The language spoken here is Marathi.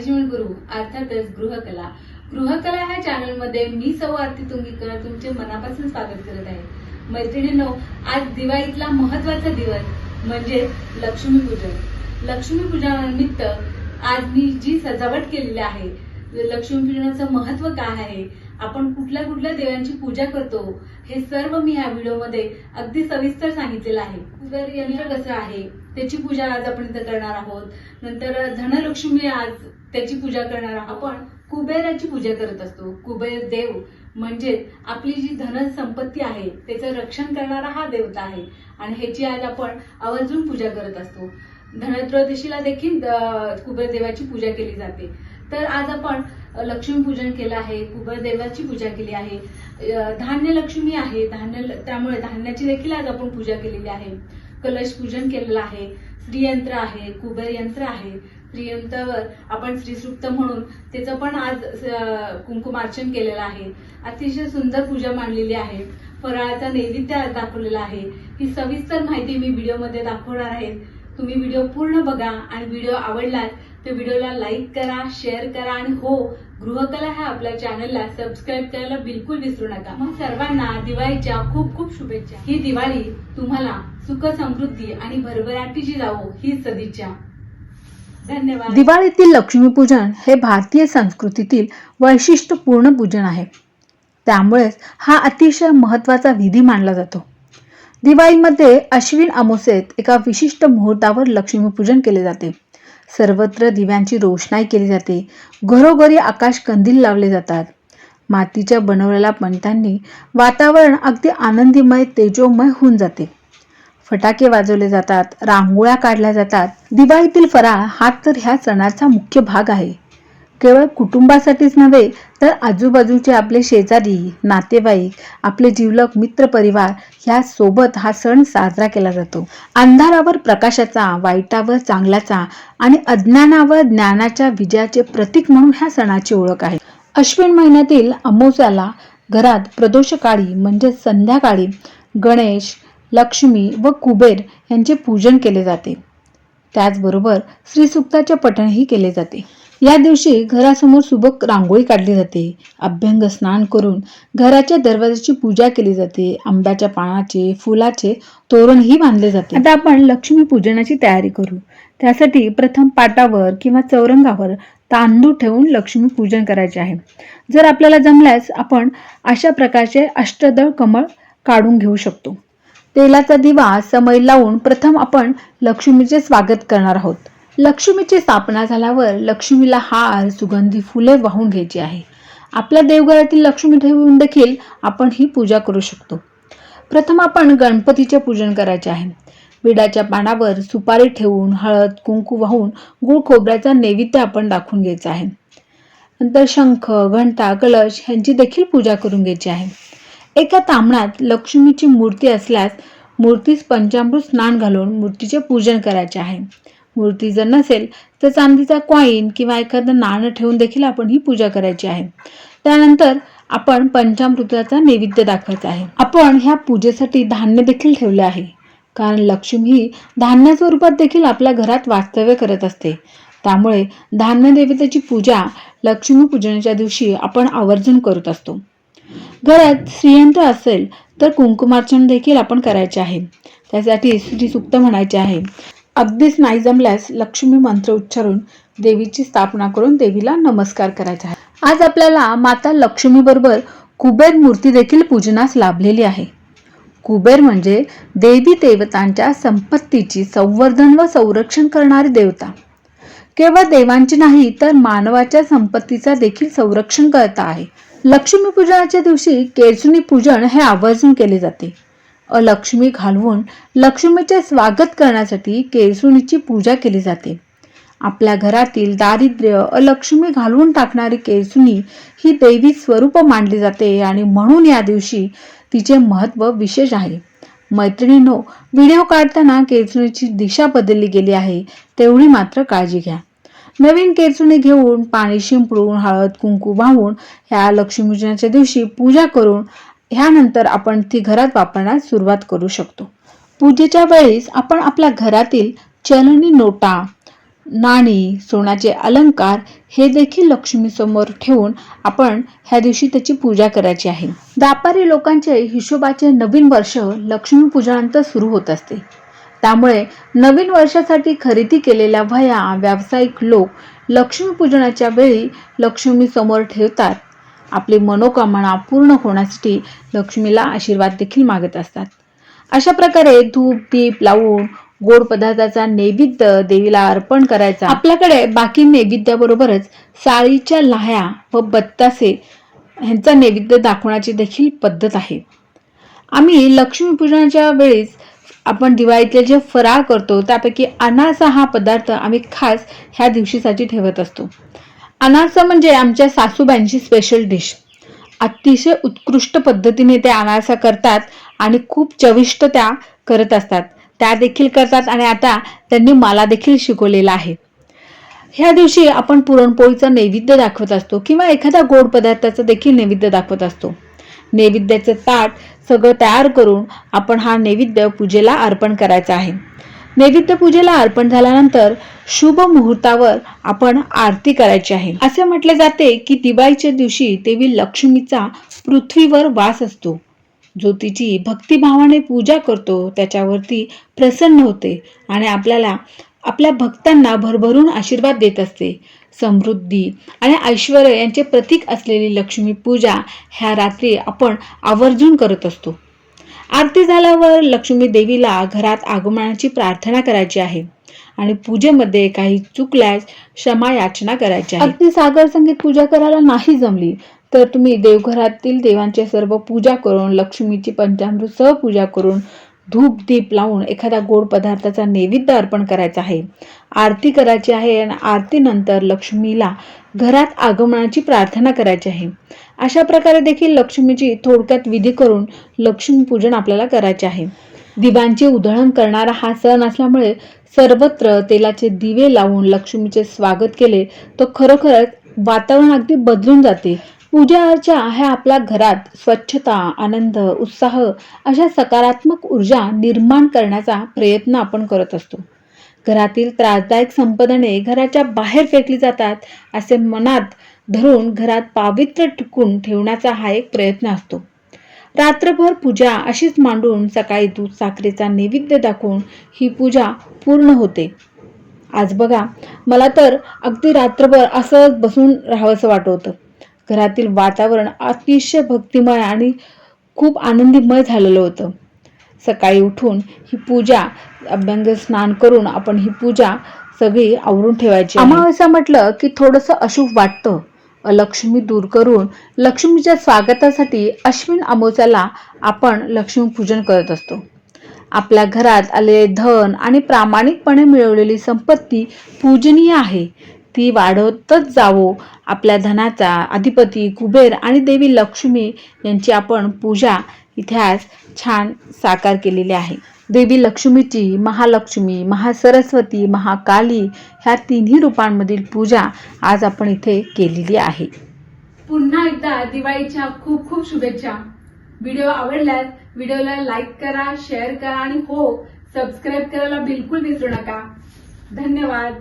अर्थातच गृहकला. गृहकला ह्या चॅनलमध्ये मी सौ आरती तुंगीकर तुमचे मनापासून स्वागत करत आहे. मैत्रिणींनो आज दिवाळीतला महत्त्वाचा दिवस म्हणजे लक्ष्मीपूजन लक्ष्मीपूजनानिमित्त आज मी जी सजावट केलेली आहे लक्ष्मीपूजनाचं महत्त्व काय आहे आपण कुठल्या कुठल्या देवांची पूजा करतो हे सर्व मी या व्हिडिओमध्ये अगदी सविस्तर सांगितलेलं आहे. कुबेर यंत्र कसं आहे त्याची पूजा आज आपण इथं करणार आहोत. नंतर धनलक्ष्मी आज त्याची पूजा करणार आहोत. आपण कुबेराची पूजा करत असतो. कुबेर देव म्हणजे आपली जी धन संपत्ती आहे त्याचं रक्षण करणारा हा देवता आहे. आणि ह्याची आज आपण आवर्जून पूजा करत असतो. धनत्रयोदशीला देखील कुबेर देवाची पूजा केली जाते. तर आज आपण लक्ष्मीपूजन केलं आहे कुबेरदेवाची पूजा केली आहे. धान्य लक्ष्मी आहे धान्य त्यामुळे धान्याची देखील आज आपण पूजा केलेली आहे. कलश पूजन केलेलं आहे श्रीयंत्र आहे कुबेर यंत्र आहे. श्रीयंत्रावर आपण श्रीसृप्त म्हणून त्याचं पण आज कुंकुमार्चन केलेलं आहे. अतिशय सुंदर पूजा मांडलेली आहे. फराळाचा नैवेद्य आज दाखवलेला आहे. ही सविस्तर माहिती मी व्हिडिओमध्ये दाखवणार आहे. तुम्ही व्हिडिओ पूर्ण बघा आणि व्हिडिओ आवडलाच तर व्हिडिओला लाईक करा शेअर करा आणि हो गृहकला ह्या आपल्या चॅनलला सबस्क्राईब करायला बिलकुल विसरू नका. मग सर्वांना दिवाळीच्या खूप खूप शुभेच्छा. ही दिवाळी तुम्हाला सुख समृद्धी आणि भरभराटीची जावो ही सदिच्छा. धन्यवाद. दिवाळीतील लक्ष्मीपूजन हे भारतीय संस्कृतीतील वैशिष्ट्यपूर्ण पूजन आहे. त्यामुळेच हा अतिशय महत्त्वाचा विधी मानला जातो. दिवाळीमध्ये अश्विन अमोसेत एका विशिष्ट मुहूर्तावर लक्ष्मीपूजन केले जाते. सर्वत्र दिव्यांची रोषणाई केली जाते. घरोघरी आकाश कंदील लावले जातात. मातीच्या बनवलेल्या पंटांनी वातावरण अगदी आनंदीमय तेजोमय होऊन जाते. फटाके वाजवले जातात रांगोळ्या काढल्या जातात. दिवाळीतील फराळ हा तर ह्या सणाचा मुख्य भाग आहे. केवळ कुटुंबासाठीच नव्हे तर आजूबाजूचे आपले शेजारी नातेवाईक आपले जीवलक मित्र परिवार ह्या सोबत हा सण साजरा केला जातो. अंधारावर प्रकाशाचा वाईटावर चांगल्याचा आणि अज्ञानावर ज्ञानाच्या विजयाचे प्रतीक म्हणून ह्या सणाची ओळख आहे. अश्विन महिन्यातील अमावस्याला घरात प्रदोषकाळी म्हणजे संध्याकाळी गणेश लक्ष्मी व कुबेर यांचे पूजन केले जाते. त्याचबरोबर श्रीसुक्ताचे पठणही केले जाते. या दिवशी घरासमोर सुबक रांगोळी काढली जाते. अभ्यंग स्नान करून घराच्या दरवाजाची पूजा केली जाते. आंब्याच्या पानाचे फुलाचे तोरणही बांधले जाते. आता आपण लक्ष्मी पूजनाची तयारी करू. त्यासाठी प्रथम पाटावर किंवा चौरंगावर तांदूळ ठेवून लक्ष्मी पूजन करायचे आहे. जर आपल्याला जमल्यास आपण अशा प्रकारचे अष्टदळ कमळ काढून घेऊ शकतो. तेलाचा दिवा समय लावून प्रथम आपण लक्ष्मीचे स्वागत करणार आहोत. लक्ष्मीची स्थापना झाल्यावर लक्ष्मीला हार सुगंधी फुले वाहून घ्यायची आहे. आपल्या देवघरातील लक्ष्मी ठेवून देखील आपण ही पूजा करू शकतो. प्रथम आपण गणपतीचे पूजन करायचे आहे. विडाच्या पानावर सुपारी ठेवून हळद कुंकू वाहून गुळ खोबऱ्याचा नैवेद्य आपण दाखवून घ्यायचा आहे. नंतर शंख घंटा कलश ह्यांची देखील पूजा करून घ्यायची आहे. एका तांबणात लक्ष्मीची मूर्ती असल्यास मूर्तीस पंचामृत स्नान घालून मूर्तीचे पूजन करायचे आहे. मूर्ती जर नसेल तर चांदीचा कॉईन किंवा एखादं नाणं ठेवून देखील आपण ही पूजा करायची आहे. त्यानंतर आपण पंचामृताचा नैवेद्य दाखवायचा आहे. आपण ह्या पूजेसाठी धान्य देखील ठेवले आहे. कारण लक्ष्मी ही धान्याच्या रूपात देखील आपल्या घरात वास्तव्य करत असते. त्यामुळे धान्य देवतेची पूजा लक्ष्मी पूजनाच्या दिवशी आपण आवर्जून करत असतो. घरात श्रीयंत्र असेल तर कुंकुमार्चन देखील आपण करायचे आहे. त्यासाठी श्री सुक्त म्हणायचे आहे. अगदीच नाही जमल्यास लक्ष्मी मंत्र उच्चारून देवीची स्थापना करून देवीला नमस्कार करायचा आहे. आज आपल्याला माता लक्ष्मीबरोबर कुबेर मूर्ती देखील पूजनास लाभलेली आहे. कुबेर म्हणजे देवी देवतांच्या संपत्तीची संवर्धन व संरक्षण करणारी देवता. केवळ देवांची नाही तर मानवाच्या संपत्तीचा देखील संरक्षण करता आहे. लक्ष्मीपूजनाच्या दिवशी केसुनी पूजन हे आवर्जून केले जाते. लक्ष्मी घालवून लक्ष्मीचे स्वागत करण्यासाठी केळसुणीची पूजा केली जाते. आपल्या घरातील दारिद्र्य अलक्ष्मी घालवून टाकणारी केळसुणी ही दैवी स्वरूप मानली जाते आणि म्हणून या दिवशी तिचे महत्त्व विशेष आहे. मैत्रिणींनो व्हिडिओ काढताना केळसुणीची दिशा बदलली गेली आहे तेवढी मात्र काळजी घ्या. नवीन केरचुणी घेऊन पाणी शिंपडून हळद कुंकू वाहून ह्या लक्ष्मीपूजनाच्या दिवशी पूजा करून ह्यानंतर आपण ती घरात वापरण्यास सुरुवात करू शकतो. पूजेच्या वेळेस आपण आपल्या घरातील चलनी नोटा नाणी सोन्याचे अलंकार हे देखील लक्ष्मीसमोर ठेवून आपण ह्या दिवशी त्याची पूजा करायची आहे. व्यापारी लोकांचे हिशोबाचे नवीन वर्ष लक्ष्मीपूजनानंतर सुरू होत असते. त्यामुळे नवीन वर्षासाठी खरेदी केलेल्या वह्या व्यावसायिक लोक लक्ष्मीपूजनाच्या वेळी लक्ष्मीसमोर ठेवतात. आपली मनोकामना पूर्ण होण्यासाठी लक्ष्मीला आशीर्वाद देखील मागत असतात. अशा प्रकारे धूप दीप लावून गोड पदार्थाचा नैवेद्य देवीला अर्पण करायचा. आपल्याकडे बाकी नैवेद्याबरोबरच साळीच्या लाह्या व बत्तासे ह्यांचा नैवेद्य दाखवण्याची देखील पद्धत आहे. आम्ही लक्ष्मीपूजनाच्या वेळेस आपण दिवाळीतले जे फराळ करतो त्यापैकी अनासा हा पदार्थ आम्ही खास ह्या दिवशीसाठी ठेवत असतो. अनारसा म्हणजे आमच्या सासूबाईंची स्पेशल डिश अतिशय उत्कृष्ट पद्धतीने ते अनारसा करतात आणि खूप चविष्ट त्या करत असतात. त्या देखील करतात आणि आता त्यांनी मला देखील शिकवलेलं आहे. ह्या दिवशी आपण पुरणपोळीचा नैवेद्य दाखवत असतो किंवा एखाद्या गोड पदार्थाचा देखील नैवेद्य दाखवत असतो. नैवेद्याचं ताट सगळं तयार करून आपण हा नैवेद्य पूजेला अर्पण करायचा आहे. नैवेद्य पूजेला अर्पण झाल्यानंतर शुभ मुहूर्तावर आपण आरती करायची आहे. असे म्हटले जाते की दिवाळीच्या दिवशी देवी लक्ष्मीचा पृथ्वीवर वास असतो. जो तिची भक्तिभावाने पूजा करतो त्याच्यावरती प्रसन्न होते आणि आपल्याला आपल्या भक्तांना भरभरून आशीर्वाद देत असते. समृद्धी आणि ऐश्वर यांचे प्रतीक असलेली लक्ष्मी पूजा ह्या रात्री आपण आवर्जून करत असतो. आरती झाल्यावर लक्ष्मी देवीला घरात आगमनाची प्रार्थना करायची आहे. आणि पूजेमध्ये काही चुकल्यास क्षमा याचना करायची आहे. अगदी सागर संगीत पूजा करायला नाही जमली तर तुम्ही देवघरातील देवांचे सर्व पूजा करून लक्ष्मीची पंचामृत सह पूजा करून धूप दीप लावून एखादा गोड पदार्थाचा नैवेद्य अर्पण करायचा आहे. आरती करायची आहे आणि आरतीनंतर लक्ष्मीला घरात आगमनाची प्रार्थना करायची आहे. अशा प्रकारे देखील लक्ष्मीची थोडक्यात विधी करून लक्ष्मीपूजन आपल्याला करायचे आहे. दिवांचे उधळण करणारा हा सण असल्यामुळे सर्वत्र तेलाचे दिवे लावून लक्ष्मीचे स्वागत केले तर खरोखरच वातावरण अगदी बदलून जाते. पूजा अर्चा ह्या आपल्या घरात स्वच्छता आनंद उत्साह अशा सकारात्मक ऊर्जा निर्माण करण्याचा प्रयत्न आपण करत असतो. घरातील त्रासदायक संपदने घराच्या बाहेर फेकली जातात असे मनात धरून घरात पावित्र्य टिकून ठेवण्याचा हा एक प्रयत्न असतो. रात्रभर पूजा अशीच मांडून सकाळी दूध साखरेचा नैवेद्य दाखवून ही पूजा पूर्ण होते. आज बघा मला तर अगदी रात्रभर असंच बसून राहावंसं वाटत होतं. घरातील वातावरण अतिशय भक्तिमय आणि खूप आनंदीमय झालेलं होतं. सकाळी उठून ही पूजा अभ्यंग स्नान करून आपण ही पूजा सगळी आवरून ठेवायची अमावस्या म्हटलं की थोडंसं अशुभ वाटतं. लक्ष्मी दूर करून लक्ष्मीच्या स्वागतासाठी अश्विन अमावस्याला आपण लक्ष्मीपूजन करत असतो. आपल्या घरात आलेले धन आणि प्रामाणिकपणे मिळवलेली संपत्ती पूजनीय आहे. ती वाढवतच जावो. आपल्या धनाचा अधिपती कुबेर आणि देवी लक्ष्मी यांची आपण पूजा इतिहास छान साकार केलेली आहे. देवी लक्ष्मीची महालक्ष्मी महासरस्वती महाकाली ह्या तिन्ही रूपांमधील पूजा आज आपण इथे केलेली आहे. पुन्हा एकदा दिवाळीच्या खूप खूप शुभेच्छा. व्हिडिओ आवडल्यास व्हिडिओला लाईक करा शेअर करा आणि हो सबस्क्राईब करायला बिलकुल विसरू नका. धन्यवाद.